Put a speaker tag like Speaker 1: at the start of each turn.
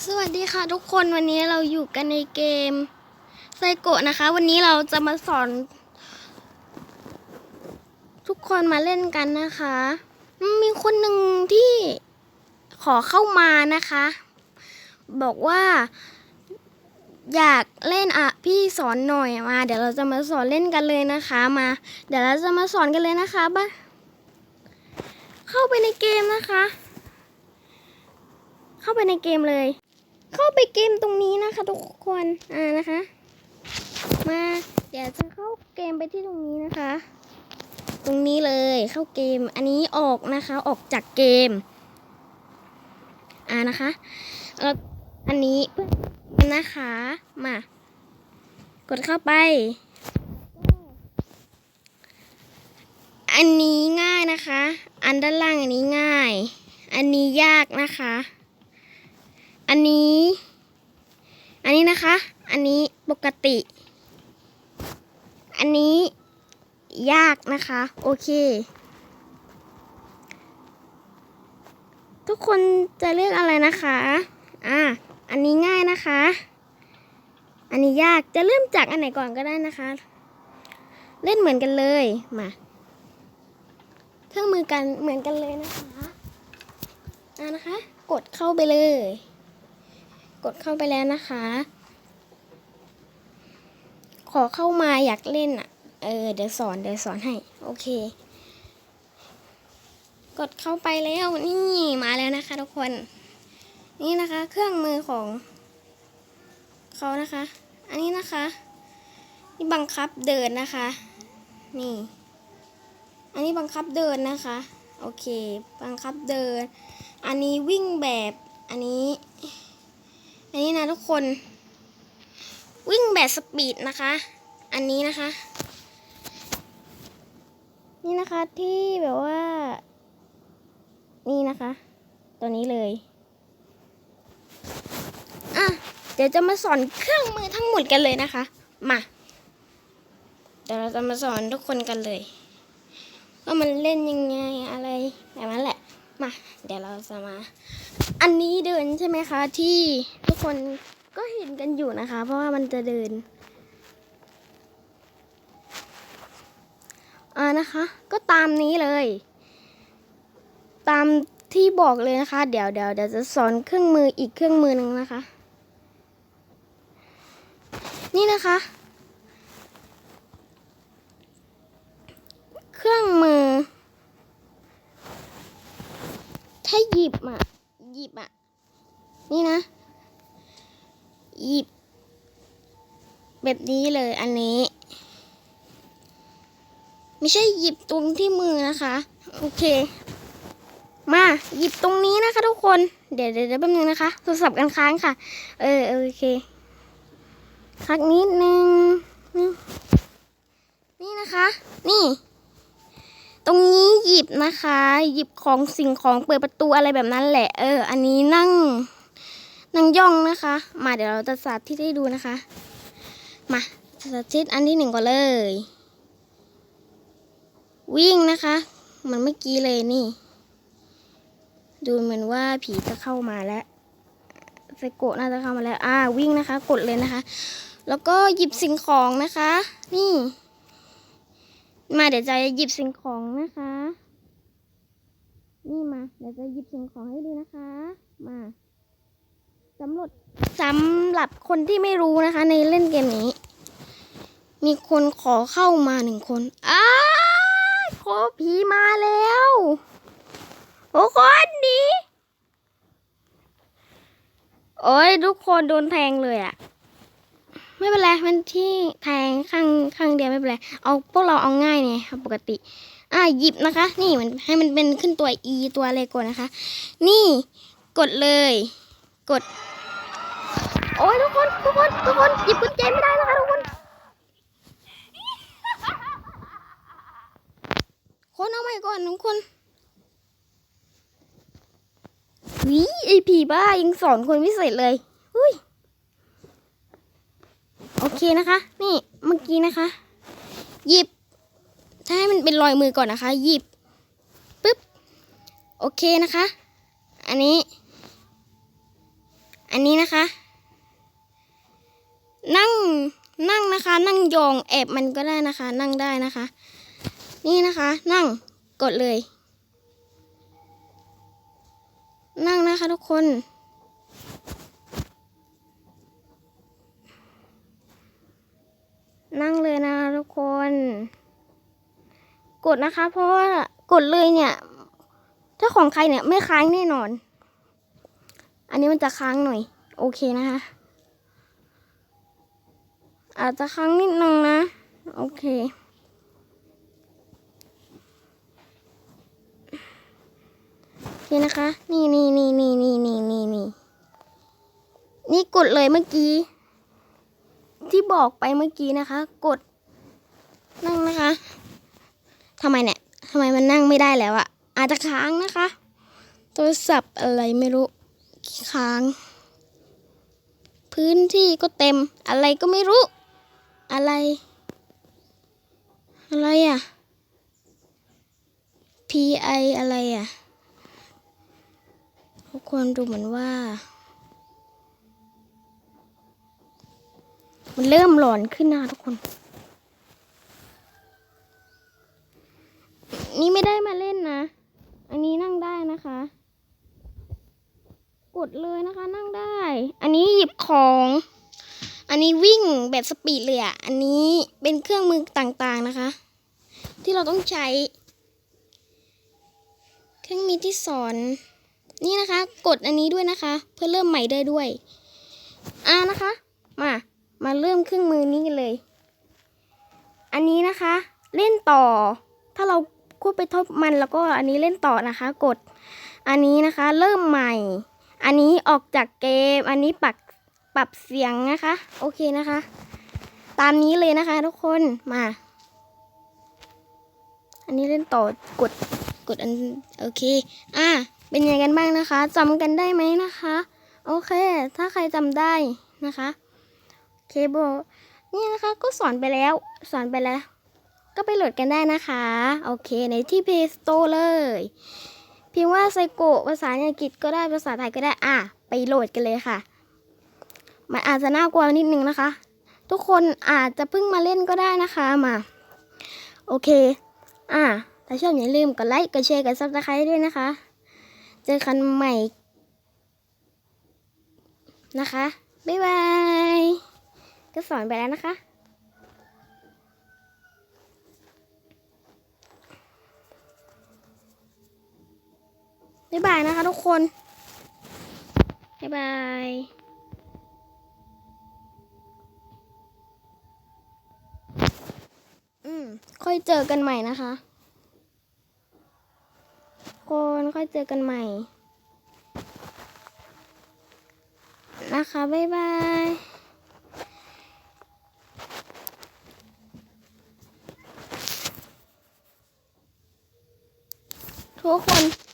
Speaker 1: สวัสดีค่ะทุกคนวันนี้เราอยู่กันในเกมไซโกะนะคะ วันนี้เราจะมาสอน ทุกคนมาเล่นกันนะคะมมีคนหนึ่งที่ขอเข้ามานะคะ บอกว่า อยากเล่นอะพี่สอนหน่อยมา เดี๋ยวเราจะมาสอนเล่นกันเลยนะคะมา เดี๋ยวเราจะมาสอนกันเลยนะคะบ้าเข้าไปในเกมนะคะ เข้าไปในเกมเลย เข้าไปเกมตรงนี้นะคะ ทุกคนอ่านะคะ มาเดี๋ยวจะเข้าเกมไปที่ตรงนี้นะคะ ตรงนี้เลยเข้าเกมอันนี้ออกนะคะออกจากเกมอ่านะคะแล้วอันนี้เพื่อนนะคะมากดเข้าไปอันนี้ง่ายนะคะ อันด้านล่างอันนี้ง่าย อันนี้ยากนะคะ อันนี้ อันนี้นะคะ อันนี้ปกติ อันนี้ยากนะคะ โอเค ทุกคนจะเลือกอะไรนะคะ อ่า อันนี้ง่ายนะคะ อันนี้ยาก จะเริ่มจากอันไหนก่อนก็ได้นะคะ เล่นเหมือนกันเลย มา เครื่องมือกันเหมือนกันเลยนะคะ อ่านะคะ กดเข้าไปเลย กดเข้าไปแล้วนะคะ ขอเข้ามาอยากเล่นอะ เออ เดี๋ยวสอนเดี๋ยวสอนให้ โอเค กดเข้าไปแล้วนี่มาแล้วนะคะทุกคน นี่นะคะ เครื่องมือของเขานะคะ อันนี้นะคะ นี่บังคับเดินนะคะ นี่ อันนี้บังคับเดินนะคะ โอเค บังคับเดิน อันนี้วิ่งแบบ อันนี้ อันนี้นะทุกคน วิ่งแบบสปีดนะคะ อันนี้นะคะ นี่นะคะที่แบบว่า นี่นะคะ ตัวนี้เลยอะเดี๋ยวจะมาสอนเครื่องมือทั้งหมดกันเลยนะคะ มาเดี๋ยวเราจะมาสอนทุกคนกันเลย ว่ามันเล่นยังไงอะไรแบบนั้นแหละ มา เดี๋ยวเราจะมา อันนี้เดินใช่ไหมคะ ที่ทุกคนก็เห็นกันอยู่นะคะ เพราะว่ามันจะเดินอ่านะคะ ก็ตามนี้เลย ตามที่บอกเลยนะคะ เดี๋ยวเดี๋ยวเดี๋ยวจะสอนเครื่องมืออีกเครื่องมือหนึ่งนะคะ นี่นะคะ เครื่องมือ ถ้หยิบอะ หยิบอะ นี่นะ หยิบ แบบนี้เลยอันนี้ ไม่ใช่หยิบตรงที่มือนะคะ โอเค มาหยิบตรงนี้นะคะ ทุกคน เดี๋ยวเดี๋ยวแป๊บนึงนะคะ โทรศัพท์กันค้างค่ะ เออโอเคพักนิดนึงนี่นะคะ นี่ ตรงนี้หยิบนะคะ หยิบของสิ่งของเปิดประตูอะไรแบบนั้นแหละ เออ อันนี้นั่ง นั่งย่องนะคะ มาเดี๋ยวเราจะสาธิตให้ดูนะคะ มาสาธิตอันที่หนึ่งก่อนเลย วิ่งนะคะมือนเมื่อกี้เลยนี่ ดูเหมือนว่าผีจะเข้ามาแล้วไซโกะน่าจะเข้ามาแล้ว อ่า วิ่งนะคะ กดเลยนะคะ แล้วก็หยิบสิ่งของนะคะ นี่ มาเดี๋ยวจะหยิบสิ่งของนะคะ นี่มา เดี๋ยวจะหยิบสิ่งของให้ดูนะคะ มาสำหรับสำหรับคนที่ไม่รู้นะคะ ในเล่นเกมนี้ มีคนขอเข้ามาหนึ่งคนอ้าขอผีมาแล้วโอ้คนนี้โอ้ยทุกคนโดนแทงเลยอะ ไม่เป็นไรมันที่แทงข้างข้างเดียวไม่เป็นไรเอาพวกเราเอาง่ายเนี่ยปกติ อะหยิบนะคะ นี่มันให้มันเป็นขึ้นตัว e ตัวอะไรก่อนนะคะ นี่กดเลย กด โอ้ยทุกคนทุกคนทุกคนหยิบกุญแจไม่ได้นะคะทุกคนคนเอาใหม่ก่อนทุกคนวิไอผีบ้ายังสอนคนพิเศษเลยอุ้ย โอเคนะคะ นี่เมื่อกี้นะคะ หยิบ ถ้าให้มันเป็นรอยมือก่อนนะคะ หยิบปึ๊บโอเคนะคะ อันนี้ อันนี้นะคะ นั่งนั่งนะคะ นั่งยองแอบมันก็ได้นะคะ นั่งได้นะคะ นี่นะคะ นั่งกดเลย นั่งนะคะทุกคน นั่ง เลยนะทุกคน กดนะคะ เพราะว่ากดเลยเนี่ย ถ้าของใครเนี่ยไม่ค้างแน่นอน อันนี้มันจะค้างหน่อย โอเคนะคะ อาจจะค้างนิดนึงนะ โอเคนี่นะคะ นี่นี่นี่นี่นี่นี่นี่นี่ นี่กดเลยเมื่อกี้ ที่บอกไปเมื่อกี้นะคะ กด นั่งนะคะทำไมเนี่ยทำไมมันนั่งไม่ได้แล้วอะอาจจะค้างนะคะโทรศัพท์อะไรไม่รู้ค้าง พื้นที่ก็เต็มอะไรก็ไม่รู้ อะไร อะไรอะ PI อะไรอะทุกคนดูเหมือนว่า มันเริ่มหลอนขึ้นนะทุกคน นี่ไม่ได้มาเล่นนะ อันนี้นั่งได้นะคะ กดเลยนะคะนั่งได้ อันนี้หยิบของ อันนี้วิ่งแบบสปีดเลยอะ อันนี้เป็นเครื่องมือต่างๆนะคะ ที่เราต้องใช้ เครื่องมือที่สอนนี่นะคะ กดอันนี้ด้วยนะคะ เพื่อเริ่มใหม่ได้ด้วย อ่านะคะ มาเริ่มเครื่องมือนี้กันเลย อันนี้นะคะ เล่นต่อ ถ้าเราควบไปทบมันแล้วก็อันนี้เล่นต่อนะคะ กด อันนี้นะคะ เริ่มใหม่ อันนี้ออกจากเกม อันนี้ปรับปรับเสียงนะคะ โอเคนะคะ ตามนี้เลยนะคะทุกคนมา อันนี้เล่นต่อกดกดอันโอเค อะเป็นยังไงกันบ้างนะคะจำกันได้ไหมนะคะ โอเค ถ้าใครจำได้นะคะ เคโบนี่นะคะก็สอนไปแล้วสอนไปแล้ว ก็ไปโหลดกันได้นะคะ โอเคในที่ Play Store เลย พิมพ์ว่าไซโกภาษาอังกฤษก็ได้ภาษาไทยก็ได้อะไปโหลดกันเลยค่ะ มันอาจจะน่ากลัวนิดนึงนะคะ ทุกคนอาจจะเพิ่งมาเล่นก็ได้นะคะมา โอเค อะถ้าชอบอย่าลืมกดไลค์กดแชร์กดซับสไครต์ด้วยนะคะ เจอกันใหม่นะคะ บ๊ายบาย ก็สอนไปแล้วนะคะ บ๊ายบายนะคะทุกคน บ๊ายบายอืมค่อยเจอกันใหม่นะคะ คนค่อยเจอกันใหม่ นะคะ บ๊ายบาย Juan.